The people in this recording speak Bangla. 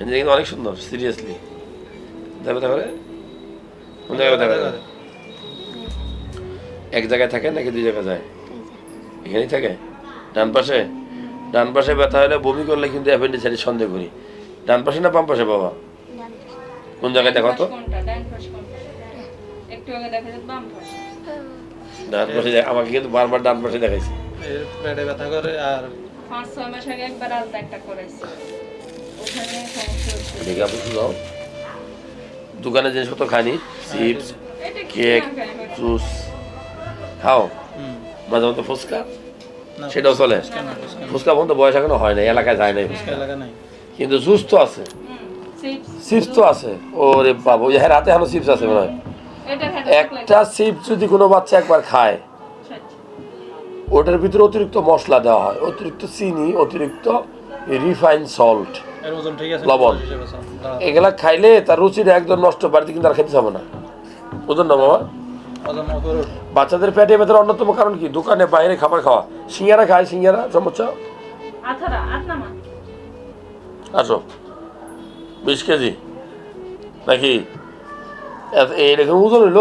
এটা কিন্তু অনেক সুন্দর সিরিয়াসলি দেখো তাহলে কোন জায়গায় এক জায়গায় থাকে নাকি দুই জায়গায় যায়? এখানেই থাকে? ডান পাশে? ডান পাশে ব্যথা হলে বমি করলে কিন্তু অ্যাপেন্ডিসাইটিস সন্দেহ করি। ডান পাশে না বাম পাশে বাবা? কোন জায়গায় দেখো তো? কোনটা ডান পাশ কোনটা একটু আগে দেখা যাচ্ছে বাম পাশ। ডান পাশে আমাকে কিন্তু বারবার ডান পাশে দেখাইছে। পেটে ব্যথা করে আর পাঁচ ছয় মাস আগে একবার আলাদা একটা করেছি। দেখে আপনি খাও দোকানে জিনিসপত্র খানি চিপস কেক? জুস। খাও? মাঝে মধ্যে ফুচকা? সেটাও চলে। ফুচকা পর্যন্ত বয়স এখনও হয় না এলাকায় যায় নাই ফুচকা। কিন্তু জুস তো আছে। চিপস চিপস তো আছে। ওরে বাবু হ্যাঁ রাতে এখনও চিপস আছে মনে হয়। একটা চিপস যদি কোনো বাচ্চা একবার খায় ওটার ভিতরে অতিরিক্ত মশলা দেওয়া হয় অতিরিক্ত চিনি অতিরিক্ত রিফাইন সল্ট এর ওজন ঠিক আছে? লবণ। দাঁড়াও। এগুলা খাইলে তার রুচিটা একদম নষ্ট বাড়িতে কিন্তু আর খেতে হবে না। বুঝুন না বাবা? বাচ্চাদের পেটে ব্যথার অন্যতম কারণ কি? দোকানে বাইরে খাবার খাওয়া। সিঙ্গারা খায় সিঙ্গারা সমস্যা? আসো। বিশ কেজি। নাকি? এইরকম ওজন হইল?